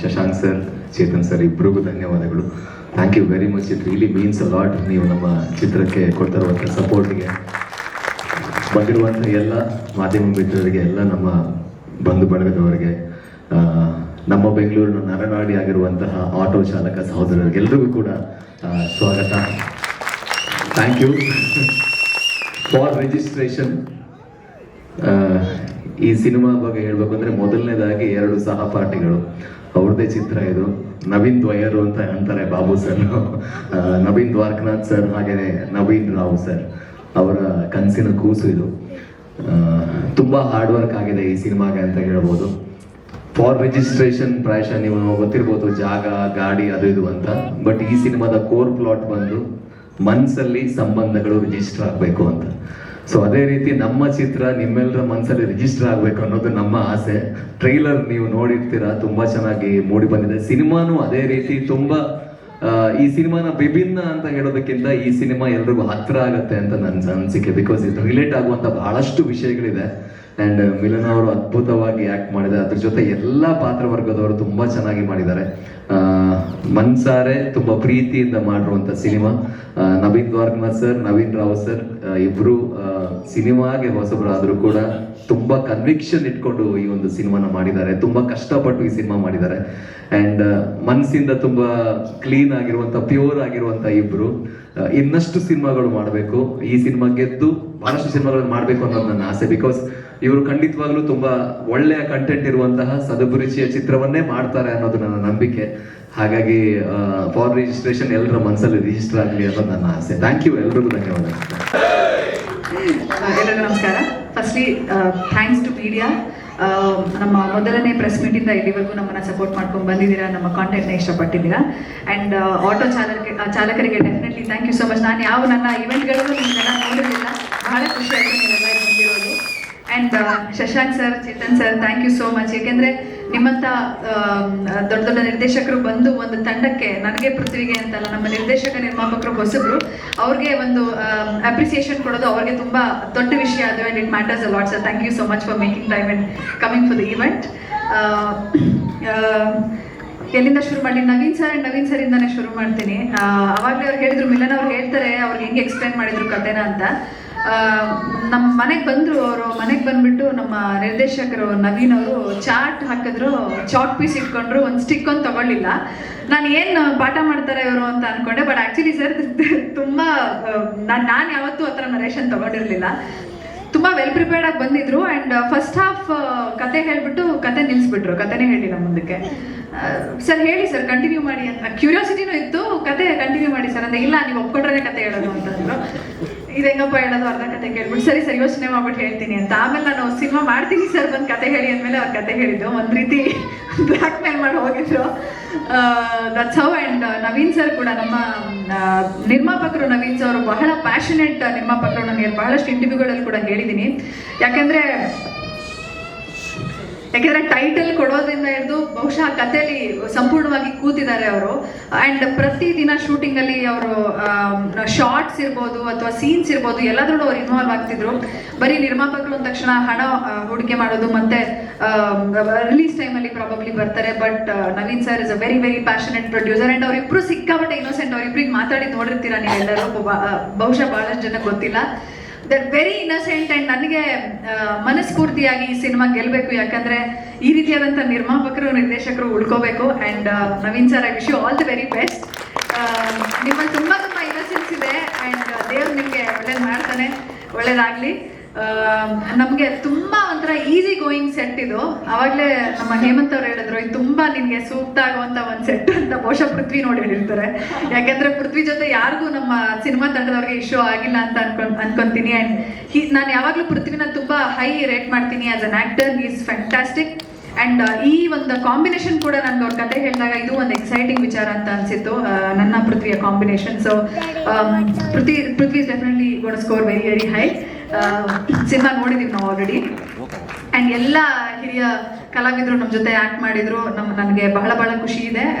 Shashank sir, Chetan sir ಇಬ್ಬರಿಗೂ ಧನ್ಯವಾದಗಳು. Thank you very much it really means a lot ನೀವು ನಮ್ಮ ಚಿತ್ರಕ್ಕೆ ಕೊಡ್ತಿರುವಂಥ ಸಪೋರ್ಟ್ಗೆ ಬಂದಿರುವಂಥ ಎಲ್ಲ ಮಾಧ್ಯಮ ಮಿತ್ರರಿಗೆ, ಎಲ್ಲ ನಮ್ಮ ಬಂಧು ಬಳಗದವರಿಗೆ ನಮ್ಮ ಬೆಂಗಳೂರಿನ ನರನಾಡಿ ಆಗಿರುವಂತಹ ಆಟೋ ಚಾಲಕ ಸಹೋದರರಿಗೆ ಎಲ್ರಿಗೂ ಕೂಡ ಸ್ವಾಗತ. ಥ್ಯಾಂಕ್ ಯು ಫಾರ್ ರಿಜಿಸ್ಟ್ರೇಷನ್ ಈ ಸಿನಿಮಾ ಬಗ್ಗೆ ಹೇಳ್ಬೇಕು ಅಂದ್ರೆ ಮೊದಲನೇದಾಗಿ ಎರಡು ಸಹಪಾಠಿಗಳು. ಅವ್ರದೇ ಚಿತ್ರ ಇದು. ನವೀನ್ ದ್ವಯರು ಅಂತ ಅಂತಾರೆ ಬಾಬು ಸರ್. ನವೀನ್ ದ್ವಾರಕನಾಥ್ ಸರ್ ಹಾಗೇನೆ ನವೀನ್ ರಾವ್ ಸರ್. ಅವರ ಕನಸಿನ ಕೂಸು ಇದು. ತುಂಬಾ ಹಾರ್ಡ್ ವರ್ಕ್ ಆಗಿದೆ ಈ ಸಿನಿಮಾಗೆ ಅಂತ ಹೇಳ್ಬೋದು. ಫಾರ್ ರಿಜಿಸ್ಟ್ರೇಷನ್ ಪ್ರಾಯಶಃ ನೀವು ಗೊತ್ತಿರ್ಬೋದು, ಜಾಗ, ಗಾಡಿ ಅದು ಇದು ಅಂತ. ಬಟ್ ಈ ಸಿನಿಮಾದ ಕೋರ್ ಪ್ಲಾಟ್ ಬಂದು ಮನ್ಸಲ್ಲಿ ಸಂಬಂಧಗಳು ರಿಜಿಸ್ಟರ್ ಆಗಬೇಕು ಅಂತ. ಸೊ ಅದೇ ರೀತಿ ನಮ್ಮ ಚಿತ್ರ ನಿಮ್ಮೆಲ್ಲರ ಮನಸ್ಸಲ್ಲಿ ರಿಜಿಸ್ಟರ್ ಆಗಬೇಕು ಅನ್ನೋದು ನಮ್ಮ ಆಸೆ. ಟ್ರೈಲರ್ ನೀವು ನೋಡಿರ್ತೀರಾ, ತುಂಬಾ ಚೆನ್ನಾಗಿ ಮೂಡಿ ಬಂದಿದೆ. ಸಿನಿಮಾನು ಅದೇ ರೀತಿ ತುಂಬಾ ಈ ಸಿನಿಮಾನ ವಿಭಿನ್ನ ಅಂತ ಹೇಳೋದಕ್ಕಿಂತ ಈ ಸಿನಿಮಾ ಎಲ್ರಿಗೂ ಹತ್ರ ಆಗತ್ತೆ ಅಂತ ನನ್ನ ಅನಿಸಿಕೆ. ಬಿಕಾಸ್ ಇದು ರಿಲೇಟ್ ಆಗುವಂತ ಬಹಳಷ್ಟು ವಿಷಯಗಳಿದೆ. ಅಂಡ್ ಮಿಲನ್ ಅವರು ಅದ್ಭುತವಾಗಿ ಆಕ್ಟ್ ಮಾಡಿದ್ದಾರೆ. ಅದ್ರ ಜೊತೆ ಎಲ್ಲ ಪಾತ್ರ ವರ್ಗದವರು ತುಂಬಾ ಚೆನ್ನಾಗಿ ಮಾಡಿದ್ದಾರೆ. ಮನ್ಸಾರೆ ತುಂಬಾ ಪ್ರೀತಿಯಿಂದ ಮಾಡಿರುವಂತ cinema. Naveen Dwarakanath sir Naveen Rao sir ಇಬ್ರು ಸಿನಿಮಾಗೆ ಹೊಸಬರಾದ್ರೂ ಕೂಡ ತುಂಬಾ ಕನ್ವಿಕ್ಷನ್ ಇಟ್ಕೊಂಡು ಈ ಒಂದು ಸಿನಿಮಾನ ಮಾಡಿದ್ದಾರೆ. ತುಂಬಾ ಕಷ್ಟಪಟ್ಟು ಈ ಸಿನಿಮಾ ಮಾಡಿದ್ದಾರೆ. ಅಂಡ್ ಮನಸ್ಸಿಂದ ತುಂಬಾ ಕ್ಲೀನ್ ಆಗಿರುವಂತ ಪ್ಯೂರ್ ಆಗಿರುವಂತ ಇಬ್ರು. ಇನ್ನಷ್ಟು ಸಿನಿಮಾಗಳು ಮಾಡಬೇಕು. ಈ ಸಿನಿಮಾ ಗೆದ್ದು ಬಹಳಷ್ಟು ಸಿನಿಮಾಗಳನ್ನು ಮಾಡಬೇಕು ಅನ್ನೋದು ನನ್ನ ಆಸೆ. ಬಿಕಾಸ್ ಇವರು ಖಂಡಿತವಾಗ್ಲೂ ತುಂಬಾ ಒಳ್ಳೆಯ ಕಂಟೆಂಟ್ ಇರುವಂತಹ ಸದಭಿರುಚಿಯ ಚಿತ್ರವನ್ನೇ ಮಾಡ್ತಾರೆ ಅನ್ನೋದು ನನ್ನ ನಂಬಿಕೆ. ಹಾಗಾಗಿ ಫಾರ್ ರಿಜಿಸ್ಟ್ರೇಷನ್ ಎಲ್ಲರ ಮನಸ್ಸಲ್ಲಿ ರಿಜಿಸ್ಟರ್ ಆಗಲಿ ಅನ್ನೋದು ನನ್ನ ಆಸೆ. ಥ್ಯಾಂಕ್ ಯು ಎಲ್ರಿಗೂ ಧನ್ಯವಾದ. ನಮಸ್ಕಾರ. ಫಸ್ಟ್ಲಿ ಥ್ಯಾಂಕ್ಸ್ ಟು ಮೀಡಿಯಾ ನಮ್ಮ ಮೊದಲನೇ ಪ್ರೆಸ್ ಮೀಟಿಂದ ಇಲ್ಲಿವರೆಗೂ ನಮ್ಮನ್ನ ಸಪೋರ್ಟ್ ಮಾಡ್ಕೊಂಡು ಬಂದಿದ್ದೀರಾ, ನಮ್ಮ ಕಾಂಟೆಂಟ್ನ ಇಷ್ಟಪಟ್ಟಿದ್ದೀರಾ. ಆ್ಯಂಡ್ ಆಟೋ ಚಾಲಕ ಚಾಲಕರಿಗೆ definitely thank you so much ನಾನು ಯಾವ ನನ್ನ ಇವೆಂಟ್ಗಳಲ್ಲೂ ನಿಮ್ಮನ್ನೆಲ್ಲ ನೋಡಿರಲಿಲ್ಲ. ಬಹಳ ಖುಷಿ ಆಯಿತು ನೀವೆಲ್ಲ ಬಂದಿರೋದು. And Shashank sir Chetan sir thank you so much ಏಕೆಂದರೆ ನಿಮ್ಮಂಥ ದೊಡ್ಡ ದೊಡ್ಡ ನಿರ್ದೇಶಕರು ಬಂದು ಒಂದು ತಂಡಕ್ಕೆ, ನನಗೆ ಪೃಥ್ವಿಗೆ ಅಂತಲ್ಲ, ನಮ್ಮ ನಿರ್ದೇಶಕ ನಿರ್ಮಾಪಕರು ಹೊಸಬ್ರು, ಅವ್ರಿಗೆ ಒಂದು ಅಪ್ರಿಸಿಯೇಷನ್ ಕೊಡೋದು ಅವ್ರಿಗೆ ತುಂಬ ದೊಡ್ಡ ವಿಷಯ. ಅದು and it matters a lot sir thank you so much for making time and coming for the event ಎಲ್ಲಿಂದ ಶುರು ಮಾಡಿ? ನವೀನ್ ಸರ್ ನವೀನ್ ಸರ್ ಇಂದಾನೆ ಶುರು ಮಾಡ್ತೀನಿ. ಅವಾಗಲೇ ಅವ್ರು ಹೇಳಿದ್ರು, ಮಿಲನ್ ಅವ್ರು ಹೇಳ್ತಾರೆ, ಅವ್ರು ಹೆಂಗೆ ಎಕ್ಸ್ಪ್ಲೈನ್ ಮಾಡಿದ್ರು ಕಥೆನ ಅಂತ. ನಮ್ಮ ಮನೆಗೆ ಬಂದರು ಅವರು, ಮನೆಗೆ ಬಂದ್ಬಿಟ್ಟು ನಮ್ಮ ನಿರ್ದೇಶಕರು ನವೀನ್ ಅವರು ಚಾಟ್ ಹಾಕಿದ್ರು, ಚಾಟ್ ಪೀಸ್ ಇಟ್ಕೊಂಡ್ರು, ಒಂದು ಸ್ಟಿಕ್ ಒಂದು ತಗೊಳ್ಳಿಲ್ಲ. ನಾನು ಏನು ಪಾಠ ಮಾಡ್ತಾರೆ ಇವರು ಅಂತ ಅನ್ಕೊಂಡೆ ಬಟ್ ಆ್ಯಕ್ಚುಲಿ ಸರ್, ತುಂಬ ನಾನು ನಾನು ಯಾವತ್ತೂ ಆ ಥರ ನರೇಷನ್ ತಗೊಂಡಿರ್ಲಿಲ್ಲ. ತುಂಬಾ ವೆಲ್ ಪ್ರಿಪೇರ್ಡ್ ಆಗಿ ಬಂದಿದ್ರು ಅಂಡ್ ಫಸ್ಟ್ ಹಾಫ್ ಕತೆ ಹೇಳ್ಬಿಟ್ಟು ಕತೆ ನಿಲ್ಸ್ಬಿಟ್ರು. ಕತೆನೇ ನಮ್ಮ ಮುಂದಕ್ಕೆ. ಸರ್ ಹೇಳಿ ಸರ್ ಕಂಟಿನ್ಯೂ ಮಾಡಿ ಅಂತ. ಕ್ಯೂರಿಯಾಸಿಟಿನೂ ಇತ್ತು, ಕತೆ ಕಂಟಿನ್ಯೂ ಮಾಡಿ ಸರ್ ಅಂದ್ರೆ ಇಲ್ಲ, ನೀವು ಒಪ್ಕೊಂಡ್ರೆ ಕತೆ ಹೇಳೋದು ಅಂತಂದ್ರು ಇದು ಹೆಂಗಪ್ಪ ಹೇಳೋದು, ಅರ್ಧ ಕತೆ ಕೇಳ್ಬಿಟ್ಟು, ಸರಿ ಸರ್, ಯೋಚನೆ ಮಾಡ್ಬಿಟ್ಟು ಹೇಳ್ತೀನಿ ಅಂತ. ಆಮೇಲೆ ನಾನು ಸಿನಿಮಾ ಮಾಡ್ತೀನಿ ಸರ್, ಬಂದು ಕತೆ ಹೇಳಿ ಅಂದಮೇಲೆ ಅವ್ರ ಕತೆ ಹೇಳಿದ್ದು. ಒಂದು ರೀತಿ ಬ್ಲ್ಯಾಕ್ ಮೇಲ್ ಮಾಡಿ ಹೋಗಿದ್ರು. That's how and Naveen sir ಕೂಡ ನಮ್ಮ ನಿರ್ಮಾಪಕರು ನವೀನ್ ಸರ್, ಬಹಳ ಪ್ಯಾಷನೆಟ್ ನಿರ್ಮಾಪಕರು ನಾನು ಬಹಳಷ್ಟು ಇಂಟರ್ವ್ಯೂಗಳಲ್ಲಿ ಕೂಡ ಹೇಳಿದ್ದೀನಿ. ಯಾಕೆಂದ್ರೆ ಯಾಕೆಂದ್ರೆ ಟೈಟಲ್ ಕೊಡೋದ್ರಿಂದ ಹಿಡಿದು ಬಹುಶಃ ಕಥೆಯಲ್ಲಿ ಸಂಪೂರ್ಣವಾಗಿ ಕೂತಿದ್ದಾರೆ ಅವರು. ಅಂಡ್ ಪ್ರತಿದಿನ ಶೂಟಿಂಗ್ ಅಲ್ಲಿ ಅವರು ಶಾರ್ಟ್ಸ್ ಇರ್ಬೋದು ಅಥವಾ ಸೀನ್ಸ್ ಇರ್ಬೋದು ಎಲ್ಲದರಲ್ಲೂ ಅವ್ರು ಇನ್ವಾಲ್ವ್ ಆಗ್ತಿದ್ರು. ಬರೀ ನಿರ್ಮಾಪಕರು ಅಂದ ತಕ್ಷಣ ಹಣ ಹೂಡಿಕೆ ಮಾಡೋದು ಮತ್ತೆ ರಿಲೀಸ್ ಅಲ್ಲಿ ಪ್ರಾಬಬ್ಲಿ ಬರ್ತಾರೆ. But Naveen sir is a very very passionate producer and ಅವ್ರಿಬ್ರು ಸಿಕ್ಕಾಪಟ್ಟೆ ಇನ್ನೋಸೆಂಟ್ ಅವ್ರಿಬ್ರಿಗೆ ಮಾತಾಡಿ ನೋಡಿರ್ತೀರಾ ನೀವೆಲ್ಲರೂ? ಬಹುಶಃ ಬಹಳಷ್ಟು ಜನ ಗೊತ್ತಿಲ್ಲ. ದಟ್ ವೆರಿ ಇನ್ನಸೆಂಟ್ ಅಂಡ್ ನನಗೆ ಮನಸ್ಫೂರ್ತಿಯಾಗಿ ಈ ಸಿನಿಮಾ ಗೆಲ್ಲಬೇಕು ಯಾಕಂದ್ರೆ ಈ ರೀತಿಯಾದಂಥ ನಿರ್ಮಾಪಕರು, ನಿರ್ದೇಶಕರು ಉಳ್ಕೋಬೇಕು. And Naveen sir I wish you all the very best ನಿಮ್ಮಲ್ಲಿ ತುಂಬ ತುಂಬ ಇನ್ನಸೆನ್ಸ್ ಇದೆ. ಅಂಡ್ ದೇವ್ರು ನಿಮಗೆ ಒಳ್ಳೇದು ಮಾಡ್ತಾನೆ. ಒಳ್ಳೇದಾಗ್ಲಿ. ನಮಗೆ ತುಂಬ ಒಂಥರ ಈಸಿ ಗೋಯಿಂಗ್ ಸೆಟ್ ಇದು. ಅವಾಗಲೇ ನಮ್ಮ ಹೇಮಂತ್ ಅವ್ರು ಹೇಳಿದ್ರು, ಇದು ತುಂಬಾ ನಿನ್ಗೆ ಸೂಕ್ತ ಆಗುವಂತ ಒಂದು ಸೆಟ್ ಅಂತ ಬಹುಶಃ ಪೃಥ್ವಿ ನೋಡಿ ಹೇಳಿರ್ತಾರೆ. ಯಾಕಂದ್ರೆ ಪೃಥ್ವಿ ಜೊತೆ ಯಾರಿಗೂ ನಮ್ಮ ಸಿನಿಮಾ ತಂಡದವ್ರಿಗೆ ಇಶ್ಯೂ ಆಗಿಲ್ಲ ಅಂತ ಅನ್ಕೊಂಡ್, ಅನ್ಕೊಂತೀನಿ. ಅಂಡ್ ನಾನು ಯಾವಾಗಲೂ ಪೃಥ್ವಿನ ತುಂಬಾ ಹೈ ರೇಟ್ ಮಾಡ್ತೀನಿ as an actor is fantastic and ಈ ಒಂದು ಕಾಂಬಿನೇಷನ್ ಕೂಡ ನನ್ಗೆ ಅವ್ರ ಕತೆ ಹೇಳಿದಾಗ ಇದು ಒಂದು ಎಕ್ಸೈಟಿಂಗ್ ವಿಚಾರ ಅಂತ ಅನ್ಸಿತ್ತು. ನನ್ನ ಪೃಥ್ವಿಯ combination. So Prithvi Prithvi is definitely good score very very high cinema ನೋಡಿದೀವಿ ನಾವು ಆಲ್ರೆಡಿ ಅಂಡ್ ಎಲ್ಲ ಹಿರಿಯ ಕಲಾವಿದರು ನಮ್ಮ ಜೊತೆ ಆ್ಯಕ್ಟ್ ಮಾಡಿದರು. ನಮ್ಮ ನನಗೆ ಬಹಳ ಬಹಳ ಖುಷಿ ಇದೆ.